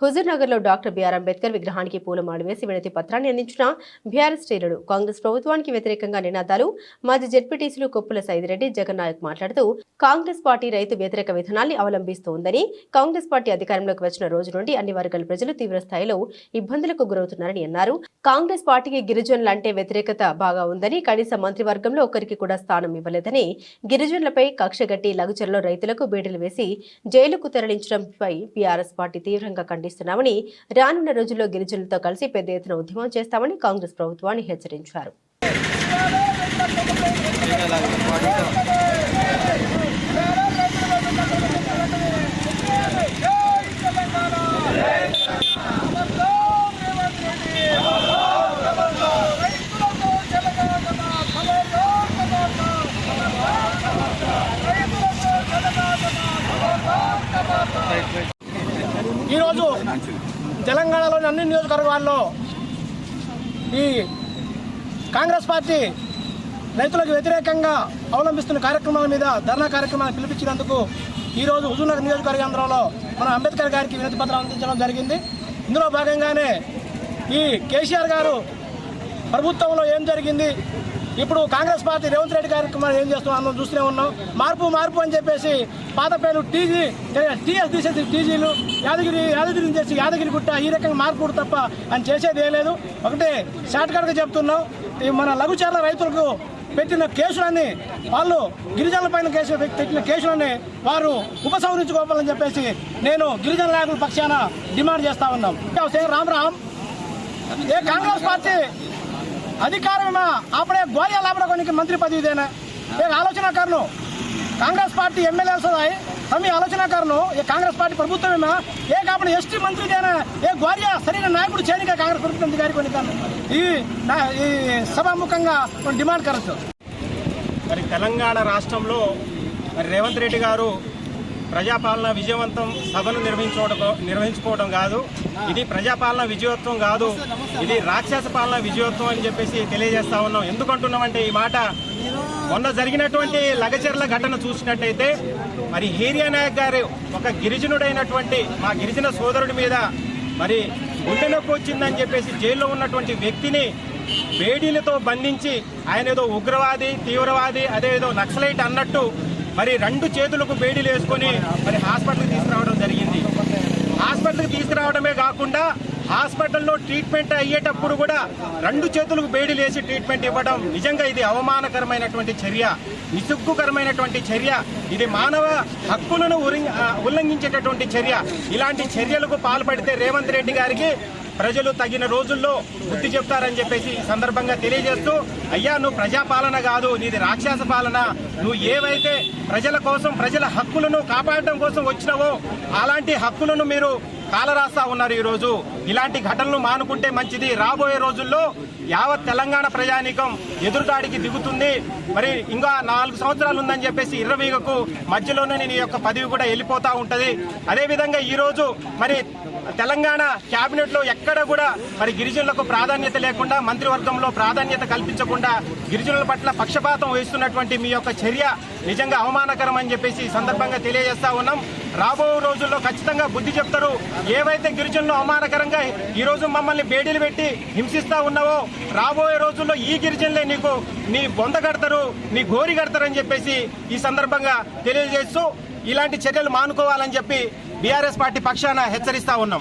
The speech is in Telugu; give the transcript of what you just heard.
హుజూర్ నగర్లో డాక్టర్ బిఆర్ అంబేద్కర్ విగ్రహానికి పూలమాలు వేసి వినతి పత్రాన్ని అందించిన బీఆర్ఎస్ శ్రేణులు కాంగ్రెస్ ప్రభుత్వానికి వ్యతిరేకంగా నినాదాలు మాజీ జెడ్పీటీసీలు కొప్పుల సైదిరెడ్డి జగన్నాయక్ మాట్లాడుతూ కాంగ్రెస్ పార్టీ రైతు వ్యతిరేక విధానాన్ని అవలంబిస్తోందని కాంగ్రెస్ పార్టీ అధికారంలోకి వచ్చిన రోజు నుండి అన్ని వర్గాల ప్రజలు తీవ్ర స్థాయిలో ఇబ్బందులకు గురవుతున్నారని అన్నారు. కాంగ్రెస్ పార్టీకి గిరిజనులంటే వ్యతిరేకత బాగా ఉందని కనీస మంత్రివర్గంలో ఒకరికి కూడా స్థానం ఇవ్వలేదని గిరిజనులపై కక్షగట్టి లగుచర్లో రైతులకు బీడీలు వేసి జైలుకు తరలించడంపై బీఆర్ఎస్ పార్టీ తీవ్రంగా ప్రయత్నిస్తున్నామని రానున్న రోజుల్లో గిరిజనులతో కలిసి పెద్ద ఎత్తున ఉద్యమం చేస్తామని కాంగ్రెస్ ప్రభుత్వాన్ని హెచ్చరించారు. ఈరోజు తెలంగాణలోని అన్ని నియోజకవర్గాల్లో ఈ కాంగ్రెస్ పార్టీ రైతులకు వ్యతిరేకంగా అవలంబిస్తున్న కార్యక్రమాల మీద ధర్నా కార్యక్రమాన్ని పిలిపించినందుకు ఈరోజు హుజూర్నగర్ నియోజకవర్గ కేంద్రంలో మన అంబేద్కర్ గారికి వినతి పత్రం అందించడం జరిగింది. ఇందులో భాగంగానే ఈ కేసీఆర్ గారు ప్రభుత్వంలో ఏం జరిగింది? ఇప్పుడు కాంగ్రెస్ పార్టీ రేవంత్ రెడ్డి గారికి మనం ఏం చేస్తున్నాం మనం చూస్తూనే ఉన్నాం. మార్పు మార్పు అని చెప్పేసి పాత పేరు టీజీ టీఎస్ తీసేసి టీజీలు యాదగిరి యాదగిరిని చేసి యాదగిరి గుట్ట ఈ రకంగా మార్పుడు తప్ప అని చేసేది ఏం లేదు. ఒకటే షార్ట్కట్గా చెప్తున్నాం. ఈ మన లఘుచర్ల రైతులకు పెట్టిన కేసులన్నీ వాళ్ళు గిరిజనుల పైన కేసు పెట్టిన కేసులన్నీ వారు ఉపసంహరించుకోవాలని చెప్పేసి నేను గిరిజన నాయకుల పక్షాన డిమాండ్ చేస్తా ఉన్నాం. రామ్ రామ్? ఏ కాంగ్రెస్ పార్టీ અધિકારમાં ఆపడే ગોળિયા લાભડા કોની મંત્રી પદવી દેને એક આલોચના కాంగ్రెస్ పార్టీ ఎమ్మెల్యేలు సదాయి తమ ఆలోచనకారులు ఏ కాంగ్రెస్ పార్టీ ప్రభుత్వమేమా ఏ కాపడి ఎస్టీ మంత్రిదేనా ఏ గ్వారియా సరైన నాయకుడు చేయనిక కాంగ్రెస్ ప్రభుత్వం గారి కొన్ని ఈ ఈ సభాముఖంగా కొన్ని డిమాండ్ కరచు మరి తెలంగాణ రాష్ట్రంలో మరి రేవంత్ రెడ్డి గారు ప్రజాపాలన విజయవంతం సభను నిర్వహించుకోవడం నిర్వహించుకోవడం కాదు. ఇది ప్రజాపాలన విజయోత్సవం కాదు. ఇది రాక్షస పాలన విజయోత్సవం అని చెప్పేసి తెలియజేస్తా ఉన్నాం. ఎందుకంటున్నామంటే ఈ మాట? మొన్న జరిగినటువంటి లగచర్ల ఘటన చూసినట్టయితే మరి హీరియా నాయక్ గారు ఒక గిరిజనుడైనటువంటి మా గిరిజన సోదరుడి మీద మరి గుండె నొప్పి వచ్చిందని చెప్పేసి జైల్లో ఉన్నటువంటి వ్యక్తిని వేడీలతో బంధించి ఆయన ఏదో ఉగ్రవాది తీవ్రవాది అదే ఏదో నక్సలైట్ అన్నట్టు మరి రెండు చేతులకు బేడీలు వేసుకొని మరి హాస్పిటల్కి తీసుకురావడం జరిగింది. హాస్పిటల్కి తీసుకురావడమే కాకుండా హాస్పిటల్లో ట్రీట్మెంట్ అయ్యేటప్పుడు కూడా రెండు చేతులకు బేడీలు వేసి ట్రీట్మెంట్ ఇవ్వడం నిజంగా ఇది అవమానకరమైనటువంటి చర్య నిసుగ్గుకరమైనటువంటి చర్య ఇది మానవ హక్కులను ఉల్లంఘించేటటువంటి చర్య. ఇలాంటి చర్యలకు పాల్పడితే రేవంత్ రెడ్డి గారికి ప్రజలు తగిన రోజుల్లో బుద్ధి చెప్తారని చెప్పేసి ఈ సందర్భంగా తెలియజేస్తూ అయ్యా నువ్వు ప్రజాపాలన కాదు నీది రాక్షస పాలన. నువ్వు ఏవైతే ప్రజల కోసం ప్రజల హక్కులను కాపాడడం కోసం వచ్చినావో అలాంటి హక్కులను మీరు కాలరాస్తా ఉన్నారు ఈరోజు. ఇలాంటి ఘటనలు మానుకుంటే మంచిది. రాబోయే రోజుల్లో యావత్ తెలంగాణ ప్రజానీకం ఎదురుదాడికి దిగుతుంది. మరి ఇంకా నాలుగు సంవత్సరాలు ఉందని చెప్పేసి ఇరవైకు మధ్యలోనే నేను ఈ యొక్క పదవి కూడా వెళ్ళిపోతా ఉంటుంది. అదేవిధంగా ఈరోజు మరి తెలంగాణ కేబినెట్లో ఎక్కడ కూడా మరి గిరిజనులకు ప్రాధాన్యత లేకుండా మంత్రివర్గంలో ప్రాధాన్యత కల్పించకుండా గిరిజనుల పట్ల పక్షపాతం వహిస్తున్నటువంటి మీ యొక్క చర్య నిజంగా అవమానకరం అని చెప్పేసి సందర్భంగా తెలియజేస్తా ఉన్నాం. రాబో రోజుల్లో ఖచ్చితంగా బుద్ధి చెప్తారు. ఏవైతే గిరిజనులు అవమానకరంగా ఈ రోజు మమ్మల్ని బేడీలు పెట్టి హింసిస్తా ఉన్నావో రాబోయే రోజుల్లో ఈ గిరిజనులే నీకు నీ బొంద కడతారు నీ గోరి కడతారని చెప్పేసి ఈ సందర్భంగా తెలియజేస్తూ ఇలాంటి చర్యలు మానుకోవాలని చెప్పి బీఆర్ఎస్ పార్టీ పక్షాన హెచ్చరిస్తా ఉన్నాం.